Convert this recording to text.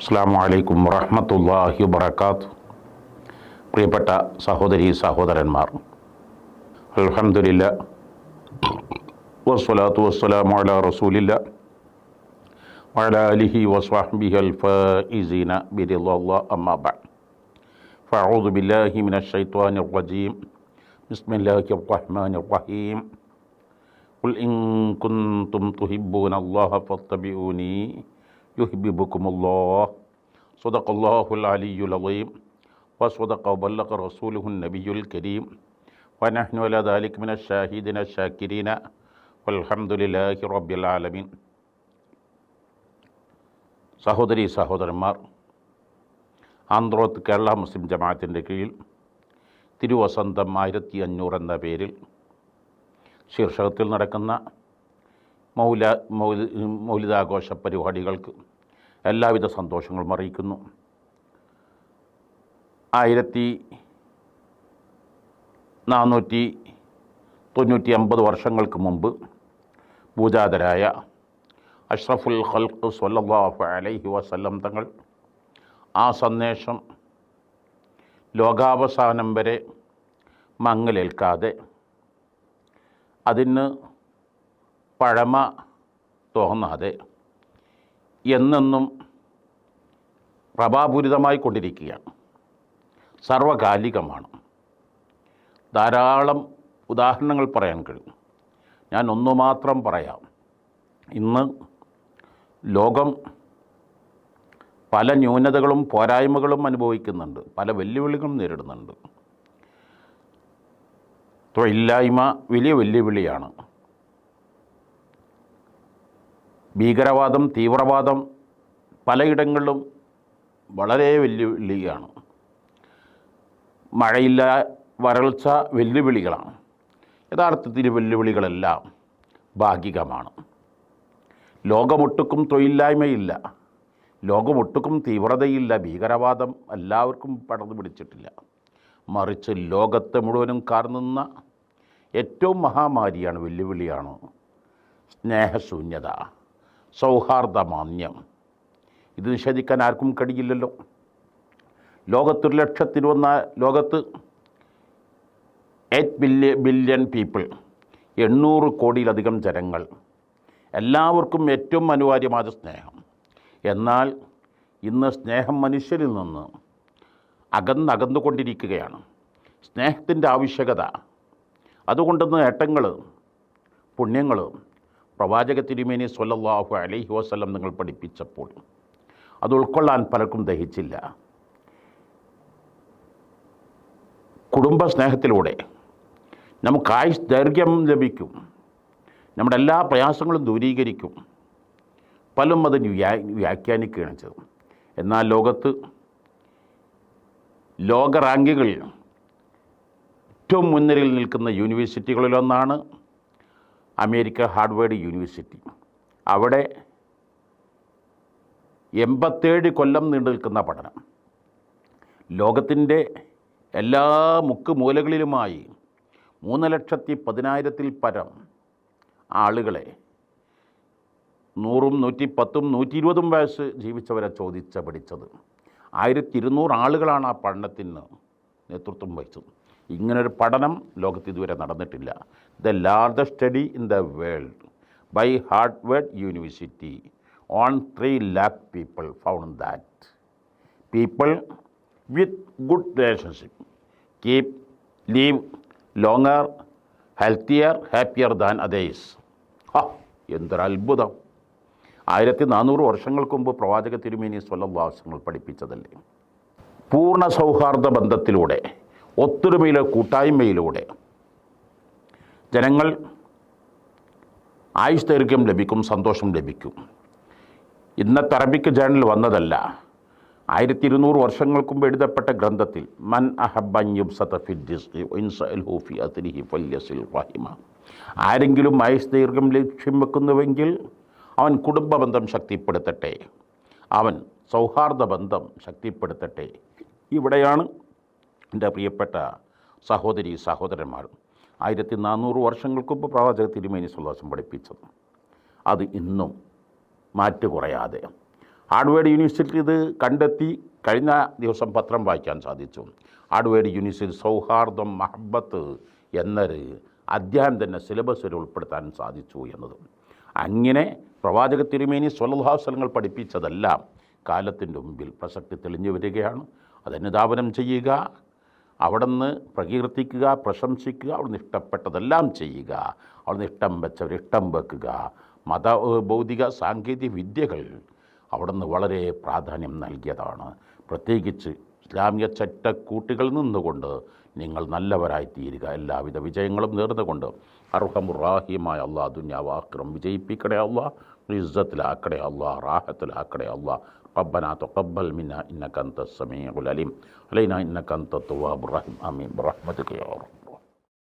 അസ്സാം വലൈക്കും വറഹമത്തല്ലാഹി വബർക്കാത്ത് പ്രിയപ്പെട്ട സഹോദരി സഹോദരന്മാർ അൽഹംദുലില്ല വസ്സലാത്തു വസ്സലാമു അലാ റസൂലില്ല വഅലാ ആലിഹി വസ്വഹ്ബിഹി അൽഫായിസീന ബിറില്ലാഹ് അമ്മാ ബഅദ് فأعوذ بالله من الشيطان الرجيم بسم الله الرحمن الرحيم قل إن كنتم تحبون الله فاتبعوني يحببكم الله صدق الله العلي العظيم وصدق وبلغ رسوله النبي الكريم ونحن على ذلك من الشاهدين الشاكرين والحمد لله رب العالمين സഹോദരി സഹോദരന്മാർ ആന്ധ്രോത്ത് കേരള മുസ്ലിം ജമാഅത്തിൻ്റെ കീഴിൽ തിരുവസന്തം ആയിരത്തി അഞ്ഞൂറ് എന്ന പേരിൽ ശീർഷകത്തിൽ നടക്കുന്ന മൗല മൗലി മൗലിതാഘോഷ പരിപാടികൾക്ക് എല്ലാവിധ സന്തോഷങ്ങളും അറിയിക്കുന്നു. ആയിരത്തി നാനൂറ്റി തൊണ്ണൂറ്റി അമ്പത് വർഷങ്ങൾക്ക് മുമ്പ് പൂജാതരായ അഷ്റഫുൽ ഖൽഖ് സ്വല്ലല്ലാഹു അലൈഹി വസല്ലം തങ്ങൾ ആ സന്ദേശം ലോകാവസാനം വരെ മങ്ങലേൽക്കാതെ അതിന് പഴമ തോന്നാതെ എന്നെന്നും പ്രഭാപൂരിതമായി കൊണ്ടിരിക്കുകയാണ് സർവകാലികമാണ്. ധാരാളം ഉദാഹരണങ്ങൾ പറയാൻ കഴിയും. ഞാൻ ഒന്നു മാത്രം പറയാം. ഇന്ന് ലോകം പല ന്യൂനതകളും പോരായ്മകളും അനുഭവിക്കുന്നുണ്ട്. പല വെല്ലുവിളികളും നേരിടുന്നുണ്ട്. തൊഴിലില്ലായ്മ വലിയ വെല്ലുവിളിയാണ്. ഭീകരവാദം തീവ്രവാദം പലയിടങ്ങളിലും വളരെ വെല്ലുവിളിയാണ്. മഴയില്ല വരൾച്ച വെല്ലുവിളികളാണ്. യഥാർത്ഥത്തിൽ വെല്ലുവിളികളെല്ലാം ഭാഗികമാണ്. ലോകമൊട്ടുക്കും തൊഴിലില്ലായ്മയില്ല. ലോകമൊട്ടുക്കും തീവ്രതയില്ല. ഭീകരവാദം എല്ലാവർക്കും പടർന്നു പിടിച്ചിട്ടില്ല. മറിച്ച് ലോകത്തെ മുഴുവനും കാർന്നുന്ന ഏറ്റവും മഹാമാരിയാണ് വെല്ലുവിളിയാണ് സ്നേഹശൂന്യത. സൗഹാർദ്ദമാന്യം. ഇത് നിഷേധിക്കാൻ ആർക്കും കഴിയില്ലല്ലോ. ലോകത്തൊരു ലക്ഷത്തിരുപന്ന ലോകത്ത് എയ്റ്റ് ബില്യൺ ബില്യൺ പീപ്പിൾ എണ്ണൂറ് കോടിയിലധികം ജനങ്ങൾ. എല്ലാവർക്കും ഏറ്റവും അനിവാര്യമായ സ്നേഹം. എന്നാൽ ഇന്ന് സ്നേഹം മനുഷ്യരിൽ നിന്ന് അകന്നകന്നുകൊണ്ടിരിക്കുകയാണ്. സ്നേഹത്തിന്റെ ആവശ്യകത. അതുകൊണ്ട് നേട്ടങ്ങൾ പുണ്യങ്ങൾ പ്രവാചക തിരുമേനി സ്വല്ലല്ലാഹു അലൈഹി വസ്ലം നിങ്ങൾ പഠിപ്പിച്ചപ്പോൾ. അത് ഉൾക്കൊള്ളാൻ പലർക്കും ദഹിച്ചില്ല. കുടുംബ സ്നേഹത്തിലൂടെ നമുക്ക് ആയുസ് ദൈർഘ്യം ലഭിക്കും. നമ്മുടെ എല്ലാ പ്രയാസങ്ങളും ദൂരീകരിക്കും. പലരും അതിന് വ്യാ വ്യാഖ്യാനിക്കുകയാണ് ചെയ്തത്. എന്നാൽ ലോകത്ത് ലോക റാങ്കുകളിൽ ഏറ്റവും മുൻനിരയിൽ നിൽക്കുന്ന യൂണിവേഴ്സിറ്റികളിലൊന്നാണ് അമേരിക്ക ഹാർഡ്വേർഡ് യൂണിവേഴ്സിറ്റി. അവിടെ എൺപത്തേഴ് കൊല്ലം നീണ്ടു നിൽക്കുന്ന പഠനം. ലോകത്തിന്റെ എല്ലാ മുക്ക് മൂലകളിലുമായി മൂന്ന് ലക്ഷത്തി പതിനായിരത്തിൽ പരം ആളുകളെ നൂറും നൂറ്റി പത്തും നൂറ്റി ഇരുപതും വയസ്സ് ജീവിച്ചവരെ ചോദിച്ച പഠിച്ചത്. ആയിരത്തി ഇരുന്നൂറ് ആളുകളാണ് ആ പഠനത്തിന് നേതൃത്വം വഹിച്ചത്. ഇങ്ങനൊരു പഠനം ലോകത്ത് ഇതുവരെ നടന്നിട്ടില്ല. The largest study in the world by Harvard university on three lakh people found that people with good relationship keep live longer healthier happier than others ഹാ എന്തൊരു അത്ഭുതം. ആയിരത്തി നാനൂറ് വർഷങ്ങൾക്ക് മുമ്പ് പ്രവാചക തിരുമേനി സ്വലവാസങ്ങൾ പഠിപ്പിച്ചതല്ലേ? പൂർണ സൗഹാർദ്ദ ബന്ധത്തിലൂടെ ഒത്തൊരുമയിലെ കൂട്ടായ്മയിലൂടെ ജനങ്ങൾ ആയുഷ് ദൈർഘ്യം ലഭിക്കും സന്തോഷം ലഭിക്കും. ഇന്നത്തെ അറബിക്ക് ജേണൽ വന്നതല്ല. ആയിരത്തി ഇരുന്നൂറ് വർഷങ്ങൾക്ക് മുമ്പ് എഴുതപ്പെട്ട ഗ്രന്ഥത്തിൽ മൻ അഹബന്യുഫിഹിമ ആരെങ്കിലും ആയുസ് ദൈർഘ്യം ലക്ഷ്യം വെക്കുന്നുവെങ്കിൽ അവൻ കുടുംബ ബന്ധം ശക്തിപ്പെടുത്തട്ടെ. അവൻ സൗഹാർദ്ദ ബന്ധം ശക്തിപ്പെടുത്തട്ടെ. ഇവിടെയാണ് എന്റെ പ്രിയപ്പെട്ട സഹോദരി സഹോദരന്മാർ ആയിരത്തി നാനൂറ് വർഷങ്ങൾക്ക് മുമ്പ് പ്രവാചക തിരുമേനി സുല്ലാസം പഠിപ്പിച്ചത്. അത് ഇന്നും മാറ്റു കുറയാതെ. ഹാർഡ്വേർഡ് യൂണിവേഴ്സിറ്റി ഇത് കണ്ടെത്തി കഴിഞ്ഞ ദിവസം പത്രം വായിക്കാൻ സാധിച്ചു. ഹാർഡ്വേർഡ് യൂണിവേഴ്സിറ്റി സൗഹാർദ്ദം മഹബത്ത് എന്നൊരു അധ്യായം തന്നെ സിലബസിൽ ഉൾപ്പെടുത്താൻ സാധിച്ചു എന്നത്. അങ്ങനെ പ്രവാചക തിരുമേനി സ്വലഹാസലങ്ങൾ പഠിപ്പിച്ചതെല്ലാം കാലത്തിന്റെ മുമ്പിൽ പ്രസക്തി തെളിഞ്ഞു വരികയാണ്. അതനുധാപനം ചെയ്യുക അവിടുന്ന് പ്രകീർത്തിക്കുക പ്രശംസിക്കുക അവിടുന്ന് ഇഷ്ടപ്പെട്ടതെല്ലാം ചെയ്യുക. അവിടുന്ന് ഇഷ്ടം വെച്ചവർ ഇഷ്ടം വെക്കുക. മത ഭൗതിക സാങ്കേതിക വിദ്യകൾ അവിടുന്ന് വളരെ പ്രാധാന്യം നൽകിയതാണ്. പ്രത്യേകിച്ച് ഇസ്ലാമിക ചട്ടക്കൂട്ടികളിൽ നിന്നുകൊണ്ട് നിങ്ങൾ നല്ലവരായി തീരുക എല്ലാവിധ വിജയങ്ങളും നേർന്നുകൊണ്ട് അർഹമുറാഹിമായ അള്ളാഹ് ദുന്യാവാക്രം വിജയിപ്പിക്കണേ അള്ളാഹ് ഇസ്സത്തിലാക്കണേ അള്ളാഹ് റാഹത്തിലാക്കണേ അള്ളാഹ് ربنا تقبل منا إنك أنت السميع العليم. علينا إنك أنت التواب الرحيم. آمين. برحمتك يا رب.